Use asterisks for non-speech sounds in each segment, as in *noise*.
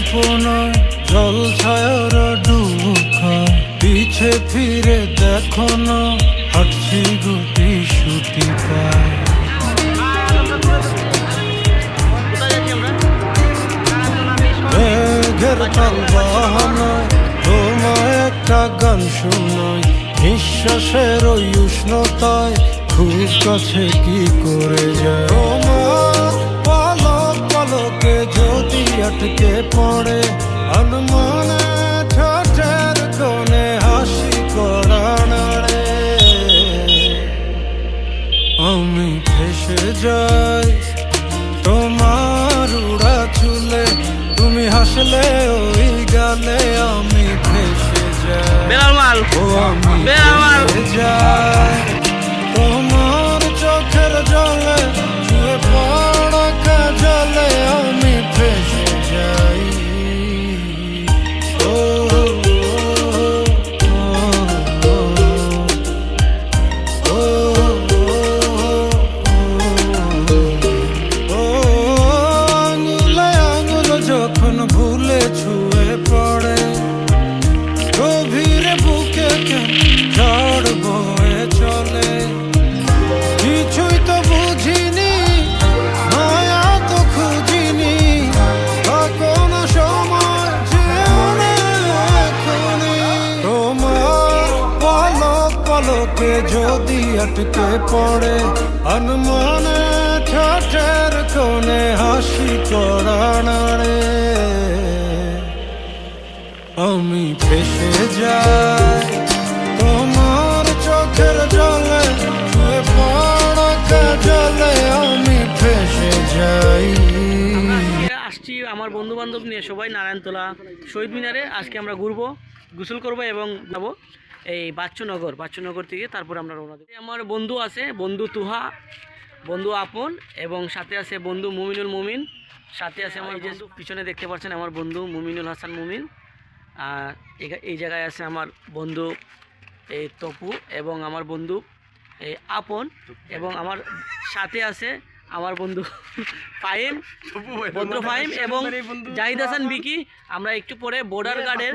কল্পনায় জল ছায়ার পিছে ফিরে দেখো না, হাঁটছি গুটি পায়। তাল বাহানায় তোমায় একটা গান শুনায় নিঃশ্বাসের ওই উষ্ণতায় খুব কাছে কি করে যায়? আটকে পড়ে অনুমানে ঠোঁটের কোণে হাসি করা নাড়ে আমি ফেসে যাই তোমার উড়া চুলে তুমি হাসলে ওই গালে আমি ফেসে যাই। ও আমি ফেসে যাই। যদি আটকে পড়ে অনুমানে ঠোঁটের কোণে হাসি করা আমি ফেসে যাই, তোমার চোখের জলে জলে আমি ফেসে যাই। আসছি আমার বন্ধু বান্ধব নিয়ে, সবাই নারায়ণতলা শহীদ মিনারে। আজকে আমরা ঘুরবো, গোসল করব এবং যাব। এই বাচ্চুনগর বাচ্চুনগর থেকে তারপর আমরা রওনা দেবো। আমার বন্ধু আছে বন্ধু তুহা বন্ধু আপন এবং সাথে আছে বন্ধু মুমিনুল মুমিন। সাথে আছে আমার যে পিছনে দেখতে পাচ্ছেন আমার বন্ধু মুমিনুল হাসান মুমিন। আর এই জায়গায় আছে আমার বন্ধু এই তপু এবং আমার বন্ধু এই আপন এবং আমার সাথে আছে আমার বন্ধু *laughs* ফাহিম ভদ্র ফাহিম এবং জাহিদ হাসান বিকি আমরা একটু পরে বর্ডার গার্ডের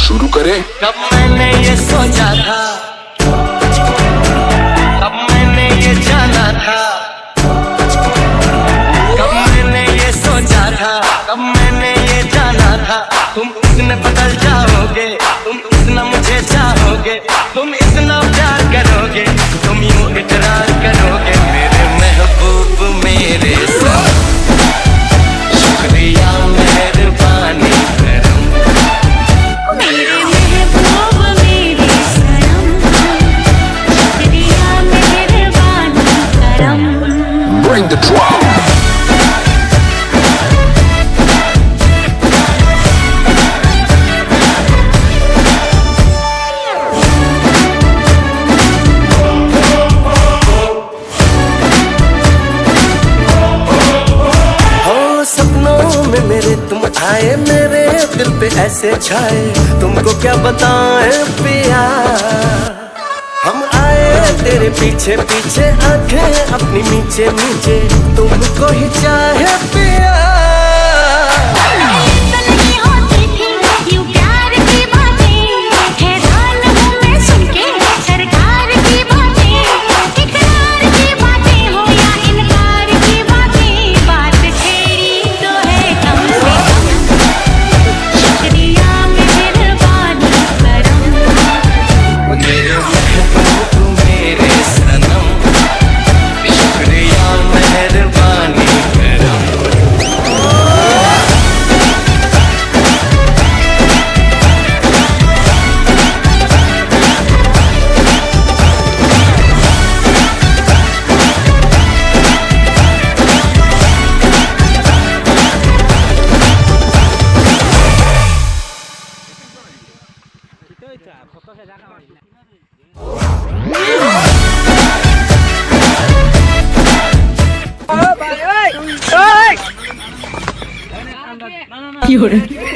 शुरू करें। कब मैंने ये सोचा था कब मैंने ये जाना था। The drum. आए मेरे दिल पे ऐसे छाए तुमको क्या बताएँ पिया तेरे पीछे पीछे आँखें अपनी नीचे नीचे तुमको ही चाहे पिया 有人。